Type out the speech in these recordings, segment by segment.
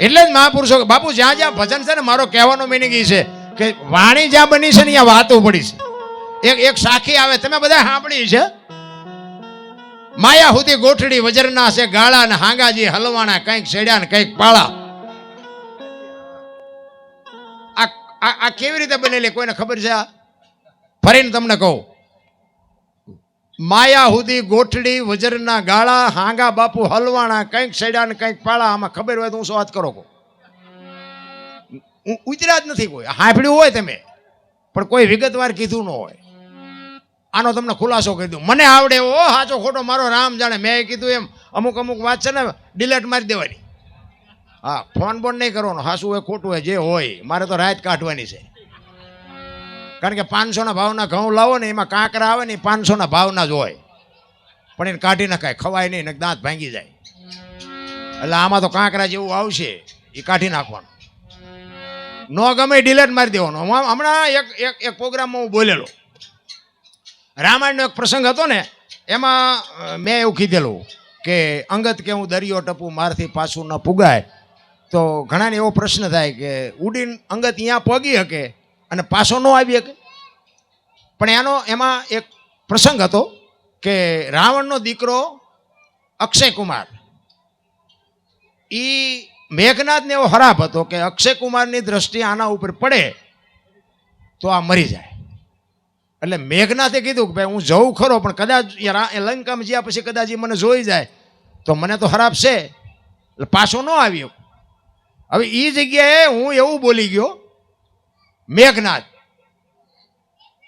એટલે જ મહાપુરુષો બાપુ, જ્યાં જ્યાં ભજન છે ને, મારો કહેવાનો મિનિંગ એ છે કે વાણી જ્યાં બની છે ને, ત્યાં વાતો પડી છે. એક એક સાખી આવે, તમે બધા સાંભળી છે? માયા સુધી ગોઠડી, વજરના છે, ગાળા ને હાંગાજી, હલવાણા, કંઈક છેડ્યા ને કંઈક પાળા. આ આ કેવી રીતે બનેલી? કોઈને ખબર છે ફરીને તમને કહું. માયા હુદી ગોઠડી, વજરના ગાળા, હાંગા બાપુ, હલવાણા, કંઈક છેડ્યા ને કંઈક પાળા, આમાં ખબર હોય તો હું શું વાત કરો હું ઉતર્યા જ નથી કોઈ. હાંફળ્યું હોય તમે, પણ કોઈ વિગતવાર કીધું ન હોય. આનો તમને ખુલાસો કરી દઉં. મને આવડે ઓ સાચો ખોટો, મારો રામ જાણે. મેં કીધું એમ, અમુક અમુક વાત છે ને ડિલેટ મારી દેવાની. હા, ફોન બોન નહીં કરવાનો. હાસું હોય, ખોટું હોય, જે હોય, મારે તો રાત કાઢવાની છે. કારણ કે પાંચસોના ભાવના ઘઉં લાવો ને એમાં કાંકરા આવે ને પાંચસોના ભાવના જ હોય. પણ એને કાઢી નાખાય, ખવાય નહીં દાંત ભાંગી જાય. એટલે આમાં તો કાંકરા જેવું આવશે, એ કાઢી નાખવાનું. ન ગમે ડિલેટ મારી દેવાનો. હમ- હમણાં એક એક એક પ્રોગ્રામમાં હું બોલેલો. રામાયણનો એક પ્રસંગ હતો ને, એમાં મેં એવું કીધેલું કે અંગત કે હું દરિયો ટપું, મારથી પાછું ન પુગાય. તો ઘણાને એવો પ્રશ્ન થાય કે ઉડીન અંગત અહીંયા પગી શકે અને પાછો ન આવી શકે પણ એનો, એમાં એક પ્રસંગ હતો કે રાવણનો દીકરો અક્ષય કુમાર એ મેઘનાથને એવો હરાપ હતો કે અક્ષય કુમારની દ્રષ્ટિ આના ઉપર પડે તો આ મરી જાય. એટલે મેઘનાથે કીધું કે ભાઈ હું જઉં ખરો, પણ કદાચ એ લંકામાં જ્યાં પછી કદાચ એ મને જોઈ જાય, તો મને તો ખરાબ છે. એટલે પાછો ન આવ્યો. હવે એ જગ્યાએ હું એવું બોલી ગયો મેઘનાથ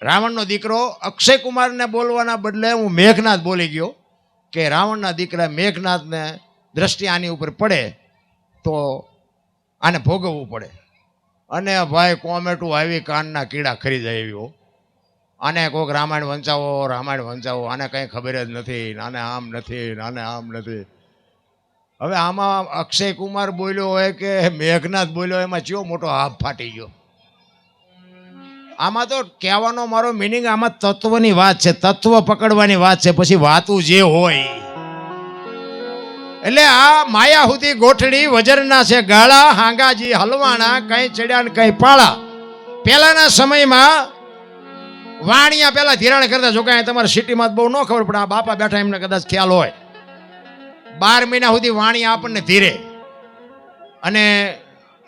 રાવણનો દીકરો અક્ષય કુમારને બોલવાના બદલે હું મેઘનાથ બોલી ગયો કે રાવણના દીકરા મેઘનાથને દ્રષ્ટિ આની ઉપર પડે તો આને ભોગવવું પડે. અને ભાઈ કોમેટું આવી કાનના કીડા ખરી એવી આને કોઈક રામાયણ વંચાવો રામાયણ વંચાવો, આને કંઈ ખબર જ નથી નાને આમ નથી નાને આમ નથી. હવે આમાં અક્ષય કુમાર બોલ્યો હોય કે મેઘનાથ બોલ્યો એમાં ચિયો મોટો હાફ ફાટી ગયો. આમાં તો કહેવાનો મારો મિનિંગ આમાં તત્વની વાત છે, તત્વ પકડવાની વાત છે, પછી વાતું જે હોય. એટલે આ માયા સુધી ગોઠડી વજરના છે, ગાળા, હાંગાજી, હલવાણા, કઈ ચડ્યા ને કઈ પાળા. પહેલાના સમયમાં વાણિયા પહેલા ધિરાણ કરતા, જો કાંઈ તમારે સિટીમાં બહુ ન ખબર પડે, આ બાપા બેઠા એમને કદાચ ખ્યાલ હોય. બાર મહિના સુધી વાણિયા આપણને ધીરે. અને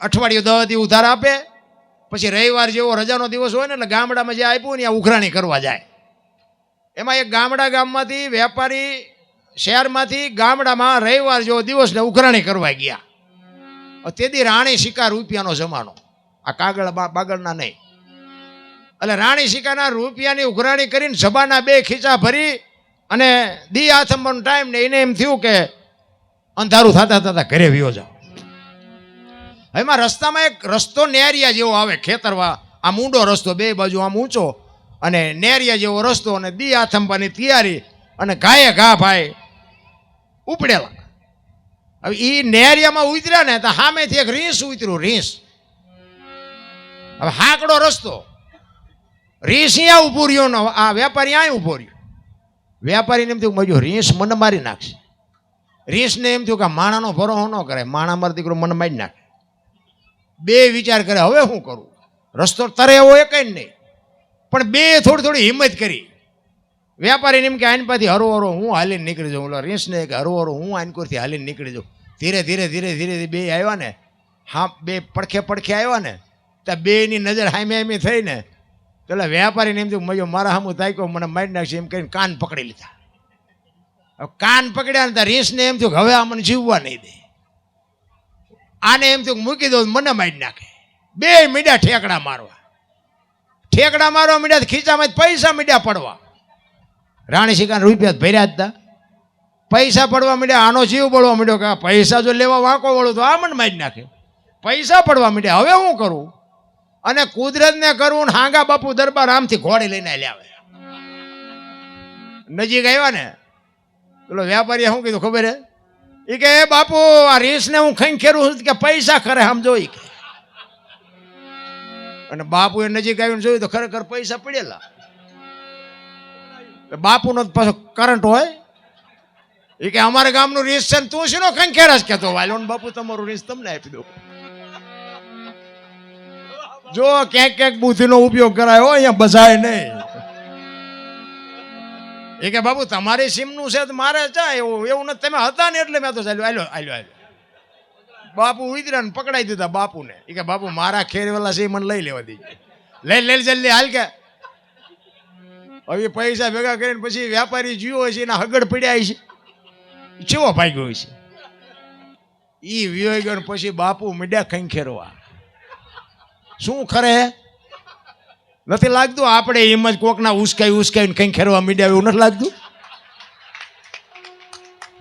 અઠવાડિયું દસ દી ઉધાર આપે પછી રવિવાર જેવો રજાનો દિવસ હોય ને એટલે ગામડામાં જે આપ્યું ને ત્યાં ઉઘરાણી કરવા જાય. એમાં એક ગામડા ગામમાંથી વેપારી શહેરમાંથી ગામડામાં રવિવાર જેવો દિવસને ઉઘરાણી કરવા ગયા. તેથી રાણી શિકાર રૂપિયાનો જમાનો. આ કાગળ બાગળના નહીં. એટલે રાણી શિકાના રૂપિયાની ઉઘરાણી કરીને જબાના બે ખીચા ભરી અને દી આથમવાનો ટાઈમ ને એને એમ થયું કે અંધારું થતા થતા ઘરે વ્યો જાઓ. એમાં રસ્તામાં એક રસ્તો નેરિયા જેવો આવે, ખેતરવા. આ મૂંડો રસ્તો, બે બાજુ આમ ઊંચો. અને નેરિયા જેવો રસ્તો અને દી આથંબાની તૈયારી અને ગાયે ઘા ભાઈ ઉપડેલા. હવે એ નેરિયામાં ઉતર્યા ને તો સામેથી એક રીંસ ઉતર્યું રીંસ હવે હાકડો રસ્તો. રીંસ અહીંયા ઊભું રહ્યો ને આ વેપારી અહીંયા ઊભો રહ્યો. વેપારીને એમ થયું મજો રીંસ મને મારી નાખશે. રીંસને એમ થયું કે માણાનો ભરોસો ન કરે માણા મારો દીકરો મને મારી નાખે. બે વિચાર કરે, હવે શું કરું? રસ્તો તરે એવો એક જ નહીં. પણ બે થોડી થોડી હિંમત કરી. વેપારીને એમ કે આઈન પાથી હરો હરો હું હાલીને નીકળી જાઉં. ઓલા રીંસને કે હરો હરો હું આઈન કોરથી હાલીને નીકળી જાઉં? ધીરે ધીરે ધીરે ધીરે બે આવ્યા ને, હા, બે પડખે પડખે આવ્યા ને ત્યાં બેની નજર હામે હામી થઈ ને પેલા વેપારીને એમ થયું મજો મારા સામું તાક્યો મને મારી નાખશે, એમ કહીને કાન પકડી લીધા. કાન પકડ્યા ને ત્યાં રીંસને એમ થયું કે, હવે આ મને જીવવા નહીં દે. આને એમ થયું મૂકી દઉં મને મારી નાખે. બે મીડા ઠેકડા મારવા. ઠેકડા મારવા મીડ્યા તો ખીચામાં પૈસા મીડ્યા પડવા. રાણી શિકાન રૂપિયા ભર્યા હતા પૈસા પડવા મીડ્યા આનો જીવ બળવા માંડ્યો કે પૈસા જો લેવા વાંકો વળો તો આ મને મારી નાખે. પૈસા પડવા મીડ્યા હવે હું કરું? અને કુદરતને કરવું ને હાંગા બાપુ દરબાર આમથી ઘોડી લઈને લાવે નજીક આવ્યા ને? પેલો વેપારીએ શું કીધું ખબર હે? એ કે, એ બાપુ, આ રીસને હું ખંખેરું છું. કે પૈસા ખરે સમજો એ કે. અને એ નજીક આવીને જોયું તો ખરેખર પૈસા પડેલા. બાપુનો પાછો કરંટ હોય. એ કે, અમારા ગામનું રીસ છે ને તું શીનો ખંખેરસ કેતો વાલો બાપુ, તમારું રીસ તમને આપી દો જો ક્યાંક ક્યાંક બુદ્ધિનો ઉપયોગ કરાયો, અહીંયા બસાય નહીં. એ કે બાપુ તમારી સીમનું છે મારે ચા, એવું એવું નથી. તમે હતા ને એટલે મેં તો ચાલ્યું. આલ્યો આલ્યો આલ્યો. બાપુ ઉતર્યા ને પકડાઈ દીધા બાપુને. એ કે, બાપુ, મારા ખેરવેલા છે એ મને લઈ લેવા દીધી લઈ લઈ, જલ્દી, હાલ કે. હવે પૈસા ભેગા કરીને પછી વ્યાપારી જીવો છે, એના હગડ પડ્યા છે. ચેવો ભાગ્યો છે? એ વિયો ગયો પછી બાપુ મીડ્યા ખેરવા. શું ખરે? નથી લાગતું? આપણે એમ જ કોકના ઉસકાઈ ઉસકાઈને કંઈ ખેરવા મીડિયા એવું નથી લાગતું?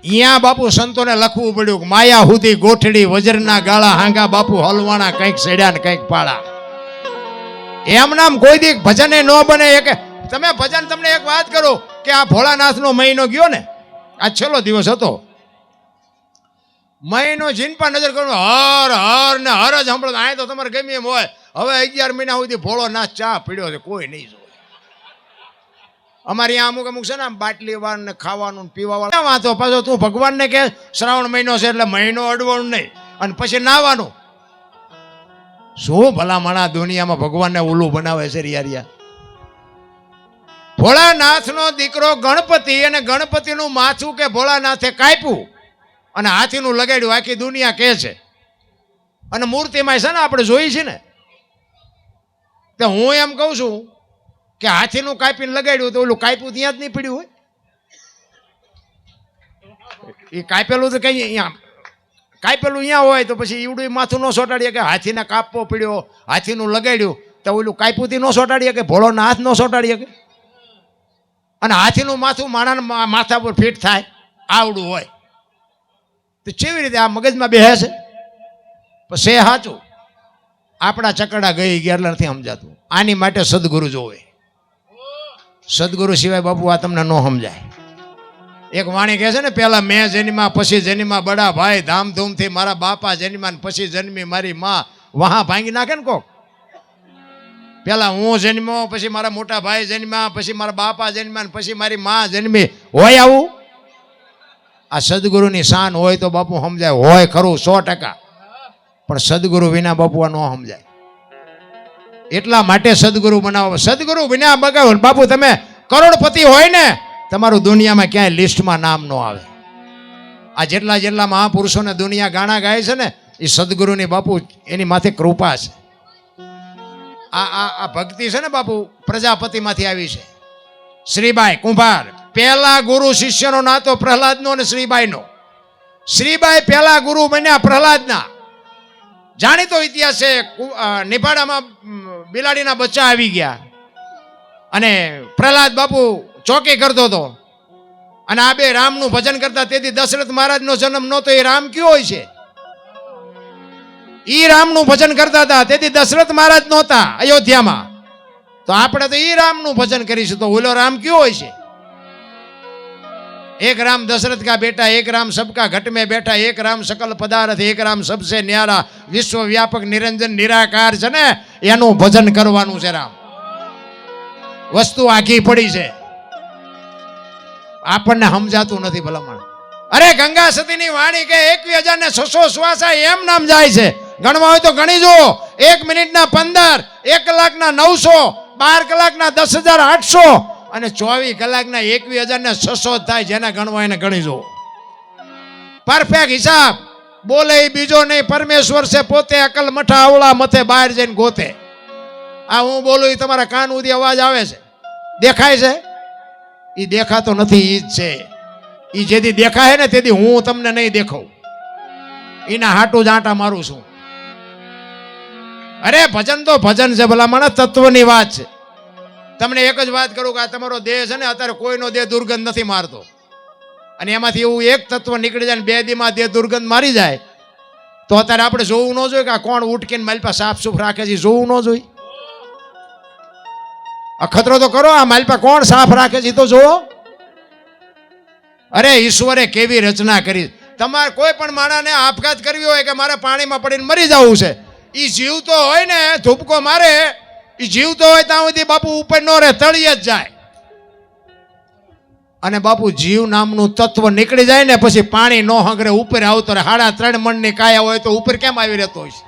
અહીંયા બાપુ સંતોને લખવું પડ્યું કે માયા હુદી ગોઠડી, વજરના ગાળા, હાંગા બાપુ, હલવાણા, કંઈક સડ્યા ને કંઈક પાળા. એમ નામ કોઈ દી ભજને ન બને, એક તમે ભજન તમને એક વાત કરો કે આ ભોળાનાથનો મહિનો ગયો ને, આ છેલ્લો દિવસ હતો. મહિનો જીનપા નજર કરો, હર હર ને હર જ સાંભળો આ તો તમારે ગમે એમ હોય. હવે અગિયાર મહિના સુધી ભોળો નાથ ચા પીડ્યો છે, કોઈ નહીં જોવે. અમારે અહીંયા અમુક અમુક છે ને બાટલી વાર ને ખાવાનું ને પીવાનું ક્યાં વાંચો પાછો તું ભગવાનને કે, શ્રાવણ મહિનો છે એટલે મહિનો અડવાનું નહીં. અને પછી નાવાનું. શું ભલા મણા દુનિયામાં ભગવાનને ઉલું બનાવે છે રિયારિયા ભોળાનાથનો દીકરો ગણપતિ અને ગણપતિનું માથું કે ભોળાનાથે કાપ્યું? અને હાથીનું લગાડ્યું, આખી દુનિયા કહે છે. અને મૂર્તિમાં છે ને, આપણે જોઈ છે ને તો હું એમ કહું છું કે હાથીનું કાપીને લગાડ્યું તો ઓલું કાપ્યું ત્યાં જ નહીં પડ્યું હોય. એ કાપેલું તો કઈ અહીંયા કાપેલું અહીંયા હોય તો પછી ઈવડું માથું ન સોટાડીએ કે હાથીને કાપવો પડ્યો, હાથીનું લગાડ્યું તો ઓલું કાપ્યુંથી ન સોટાડીએ કે ભોળોના હાથ ન સોટાડીએ કે? અને હાથીનું માથું માણાના માથા પર ફિટ થાય, આવડું હોય. તો કેવી રીતે આ મગજમાં બેહે છે? પછી છે સાચું આપણા ચકડા ગઈ ગયા એટલે નથી સમજાતું. આની માટે સદગુરુ જોવે. સદગુરુ સિવાય બાપુ આ તમને ન સમજાય. એક વાણી કહે છે ને, પેલા મેં જન્મા પછી જન્મા બડા ભાઈ, ધામધૂમથી મારા બાપા જન્મા પછી જન્મી મારી માં. વહા ભાંગી નાખે ને કોક? પેલા હું જન્મ્યો, પછી મારા મોટા ભાઈ જન્મ્યા, પછી મારા બાપા જન્મ્યા ને પછી મારી માં જન્મી. હોય આવું? આ સદગુરુની શાન હોય તો બાપુ સમજાય, હોય ખરું, સો ટકા. પણ સદગુરુ વિના બાપુઆ ન સમજાય. એટલા માટે સદગુરુ બનાવો. સદગુરુ વિના બગાવો બાપુ, તમે કરોડપતિ હોય ને, તમારું દુનિયામાં ક્યાંય લિસ્ટમાં નામ ન આવે. આ જેટલા જેટલા મહાપુરુષોને દુનિયા ગાણા ગાય છે ને, એ સદગુરુની બાપુ એની માથે કૃપા છે. આ આ આ ભક્તિ છે ને બાપુ, પ્રજાપતિમાંથી આવી છે. શ્રીબાઈ કુંભાર, પહેલા ગુરુ શિષ્યનો નાતો પ્રહલાદનો અને શ્રીબાઈનો. શ્રીબાઈ પહેલા ગુરુ બન્યા પ્રહલાદના. જાણીતો ઇતિહાસ છે નિભાડામાં બિલાડીના બચ્ચા આવી ગયા. અને પ્રહલાદ બાપુ ચોકી કરતો હતો. અને આ બે રામનું ભજન કરતા તેથી દશરથ મહારાજનો જન્મ નહોતો, એ રામ કયો હોય છે? ઈ રામનું ભજન કરતા હતા, તેથી દશરથ મહારાજ નહોતા અયોધ્યામાં. તો આપણે તો ઈ રામનું ભજન કરીશું, તો ઓલો રામ કયો હોય છે? એક રામ દશરથ કા બેટા, એક રામ સબકા ઘટ में બેઠા, એક રામ સકલ પદાર્થ, એક રામ સબસે ન્યારા. વિશ્વ વ્યાપક નિરંજન, નિરાકાર છે ને, એનું ભજન કરવાનું છે રામ. વસ્તુ આખી પડી છે. આપણને સમજાતું નથી ભલામણ. અરે ગંગા સતીની વાણી કે એકવી હજાર ને છસો શ્વાસા એમ નામ જાય છે. ગણવા હોય તો ગણી જુઓ. એક મિનિટના પંદર, એક કલાકના નવસો, બાર કલાકના દસ હજાર આઠસો અને ચોવીસ કલાકના એકવીસ હજાર ને છસો થાય જેને ગણવા એને ગણી જુઓ. પરફેક્ટ હિસાબ. બોલે બીજો નહીં, પરમેશ્વર છે, પોતે અકલ મઠા અવળા મથે બહાર જઈને ગોતે. આ હું બોલું એ તમારા કાન સુધી અવાજ આવે છે. દેખાય છે? એ દેખાતો નથી એ જ છે. એ જેથી દેખાય ને તેથી હું તમને નહીં દેખાઉં એના હાટું જ આંટા મારું છું. અરે ભજન તો ભજન છે, ભલા માણસ તત્વની વાત છે. તમને એક જ વાત કરું કે આ તમારો દેહ છે ને, અત્યારે કોઈનો દેહ દુર્ગંધ નથી મારતો. અને એમાંથી એવું એક તત્વ નીકળી જાય ને, બે દીમાં દેહ દુર્ગંધ મારી જાય, તો અત્યારે આપણે જોવું ન જોઈએ કે આ કોણ ઉટકીને માલપા સાફ સુફ રાખે છે જોવું ન જોઈએ. અખતરો તો કરો, આ માલપા કોણ સાફ રાખે છે તો જુઓ. અરે ઈશ્વરે કેવી રચના કરી. તમારે કોઈ પણ માણસને આપઘાત કરવી હોય કે મારે પાણીમાં પડીને મરી જવું છે એ જીવતો હોય ને, ધૂપકો મારે એ જીવતો હોય ત્યાં સુધી બાપુ ઉપર નો રહે, તળિયે જ જાય. અને બાપુ જીવ નામનું તત્વ નીકળી જાય ને પછી પાણી નો હંગરે ઉપર આવતો રહે. હાડા ત્રણ મણની કાયા હોય તો ઉપર કેમ આવી રહેતો હોય છે?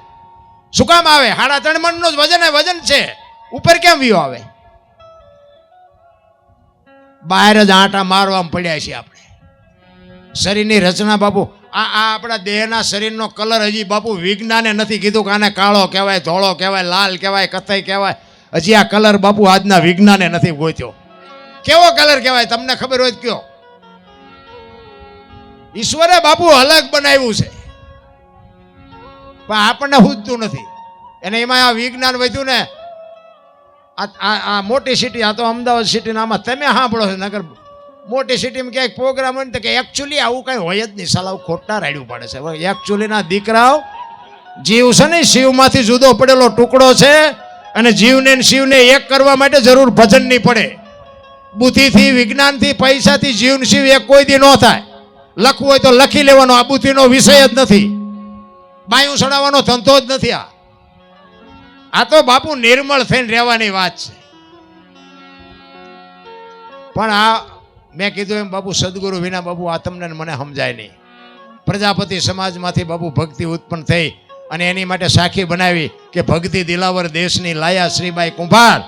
શું કામ આવે? હાડા ત્રણ મણનું જ વજન વજન છે. ઉપર કેમ વ્યૂ આવે? બહાર જ આંટા મારવામાં પડ્યા છીએ આપણે. શરીરની રચના બાપુ આ આ આપણા દેહના શરીરનો કલર હજી બાપુ વિજ્ઞાને નથી કીધું કે આને કાળો કહેવાય, ધોળો કહેવાય, લાલ કહેવાય કથાઈ કહેવાય. હજી આ કલર બાપુ આજના વિજ્ઞાને નથી ગોત્યો. કેવો કલર કહેવાય તમને ખબર હોય કયો. ઈશ્વરે બાપુ અલગ બનાવ્યું છે. પણ આપણને પૂછતું નથી. એને એમાં આ વિજ્ઞાન વધ્યું ને, આ મોટી સિટી, આ તો અમદાવાદ સિટીના આમાં તમે સાંભળો છો નગર મોટી સિટીમાં ક્યાંક પ્રોગ્રામ હોય ને તો કે એકચ્યુઅલી આવું કંઈ હોય જ નહીં. સલાવ ખોટા રાડ્યું પડે છે. એકચ્યુઅલીના દીકરાઓ, જીવ છે ને, શિવમાંથી જુદો પડેલો ટુકડો છે અને જીવને શિવને એક કરવા માટે જરૂર ભજન નહીં પડે. બુદ્ધિથી, વિજ્ઞાનથી, પૈસાથી જીવન શિવ એક કોઈ દી ન થાય. લખવું હોય તો લખી લેવાનો. આ બુદ્ધિનો વિષય જ નથી. બાયું ચડાવવાનો ધંધો જ નથી આ. આ તો બાપુ નિર્મળ થઈને રહેવાની વાત છે. પણ આ મેં કીધું એમ, બાપુ, સદગુરુ વિના બાપુ આ તમને મને સમજાય નહીં. પ્રજાપતિ સમાજમાંથી બાપુ ભક્તિ ઉત્પન્ન થઈ અને એની માટે સાખી બનાવી કે ભક્તિ દિલાવર દેશની લાયા શ્રીબાઈ કુંભાર.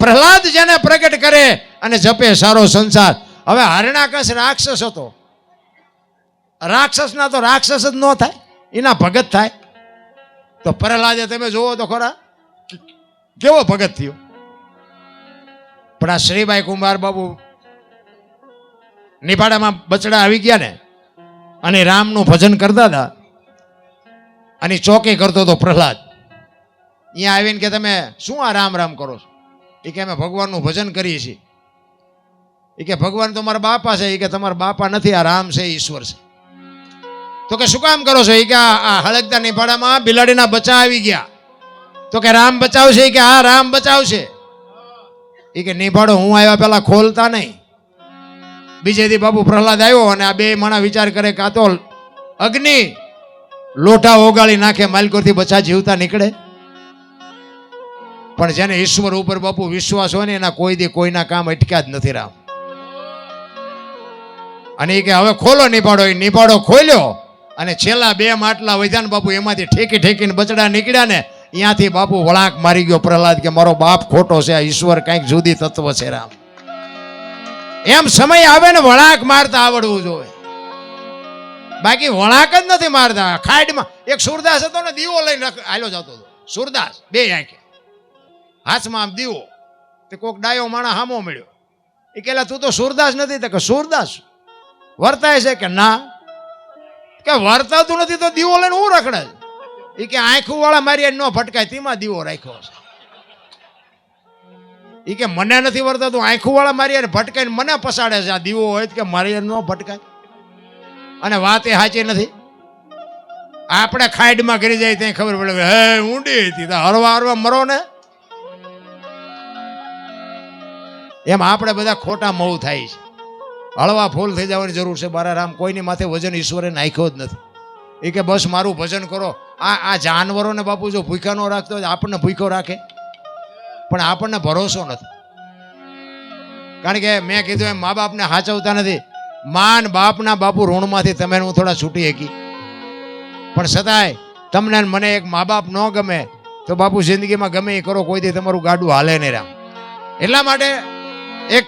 પ્રહલાદ જેને પ્રગટ કરે અને જપે સારો સંસાર. હવે હરણાકશ રાક્ષસ હતો. રાક્ષસના તો રાક્ષસ જ ન થાય, એના ભગત થાય. તો પ્રહલાદે તમે જુઓ તો ખરા, કેવો ભગત થયો. પણ આ શ્રીબાઈ કુંભાર બાબુ નિભાડામાં બચડા આવી ગયા ને, અને રામનું ભજન કરતા હતા. અને ચોકી કરતો હતો પ્રહલાદ. અહીંયા આવીને કે તમે શું આ રામ રામ કરો છો? એ કે અમે ભગવાનનું ભજન કરીએ છીએ. એ કે ભગવાન તો મારા બાપા છે, એ કે તમારા બાપા નથી, આ રામ છે ઈશ્વર છે. તો કે શું કામ કરો છો? એ કે આ આ હળગતા નિફાડામાં બિલાડીના બચ્ચા આવી ગયા. તો કે રામ બચાવશે? કે હા, રામ બચાવશે. એ કે નિભાડો હું આવ્યા પહેલા ખોલતા નહીં. બીજે દી બાપુ પ્રહલાદ આવ્યો અને આ બે માણા વિચાર કરે કે તો અગ્નિ લોટા ઓગાળી નાખે માલકોરથી બચા જીવતા નીકળે. પણ જેને ઈશ્વર ઉપર બાપુ વિશ્વાસ હોય ને એના કોઈ દી કોઈના કામ અટક્યા જ નથી રામ. અને એ કે હવે ખોલો નિભાડો એ નિભાડો ખોલ્યો. અને છેલ્લા બે માટલા વધ્યા બાપુ એમાંથી ઠેકી ઠેકીને બચડા નીકળ્યા ને ત્યાંથી બાપુ વળાંક મારી ગયો પ્રહલાદ કે મારો બાપ ખોટો છે, આ ઈશ્વર કંઈક જુદી તત્વ છે રામ. એમ સમય આવે ને વળાંક મારતા આવડવું જોઈએ. બાકી વળાંક જ નથી મારતા. ખાડમાં એક સુરદાસ હતો ને, દીવો લઈને રખ- જતો હતો. સુરદાસ, બે આંખે. હાથમાં આમ દીવો. તે કોક ડાયો માણા હામો મળ્યો. એ કેલા તું તો સુરદાસ નથી. તો કે, સુરદાસ, વર્તાય છે કે ના? કે, વર્તાતું નથી તો દીવો લઈને હું રખડે? એ કે આંખું વાળા મારી ન ફટકાય તેમાં દીવો રાખ્યો છે. એ કે મને નથી વર્તાતું આંખું વાળા મારી અને ભટકાઈને મને પસાડે છે. આ દીવો હોય કે મારી ન ભટકાય. અને વાત એ સાચી નથી. આપણે ખાઈડમાં કરી જાય ત્યાં ખબર પડે હે, ઊંડી હતી હરવા હરવા મરો ને. એમ આપણે બધા ખોટા મઉ થાય છે. હળવા ફૂલ થઈ જવાની જરૂર છે. બારા રામ કોઈની માથે વજન ઈશ્વરે નાખ્યો જ નથી. એ કે, બસ મારું ભજન કરો. આ આ જાનવરોને બાપુ જો ભૂખ્યા ન રાખતો હોય આપણને ભૂખ્યો રાખે. પણ આપણને ભરોસો નથી. કારણ કે મેં કીધું એમ, મા બાપને સાચવતા નથી. માન બાપના બાપુ ઋણમાંથી તમે હું થોડા છૂટી શકી. પણ છતાંય તમને મને એક મા બાપ ન ગમે, તો બાપુ જિંદગીમાં ગમે એ કરો, કોઈ દી તમારું ગાડું હાલે નહીં રામ. એટલા માટે એક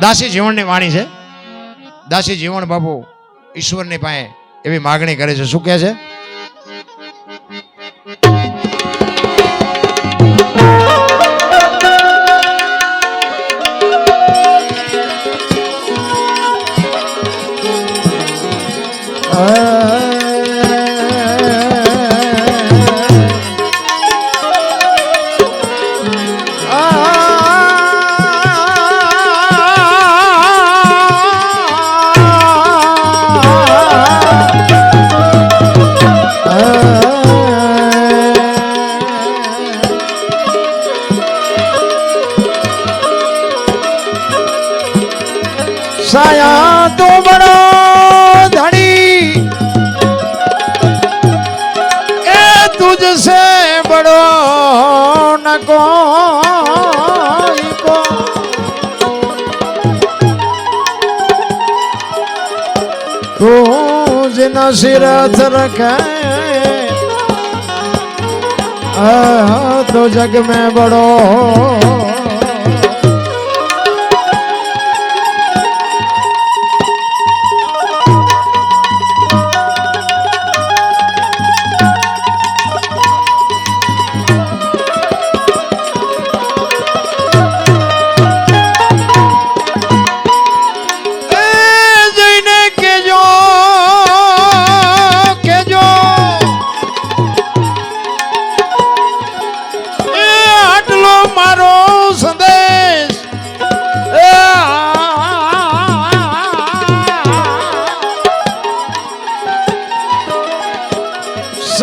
દાસી જીવનની વાણી છે. દાસી જીવન બાપુ ઈશ્વરની પાસે એવી માગણી કરે છે. શું કહે છે? સાયા તો બડો ધણી. એ તુજસે બડો નકો તું જ નસીર રખે तो जग में बड़ो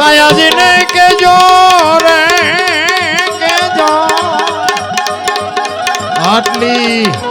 સાયાજીને કેજો રે કેજો આટલી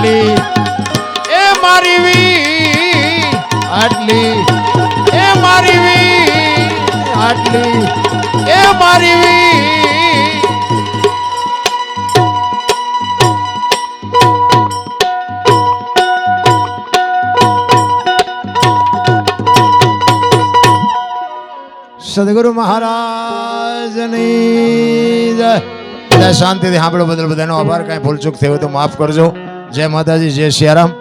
આટલી, એ મારી વી આટલી, એ મારી વી આટલી, એ મારી વી સદગુરુ મહારાજની જય. શાંતિથી સાંભળો બદલ બધાનો આભાર. કાંઈ ભૂલચૂક થયો તો માફ કરજો. જય માતાજી જય સિયારામ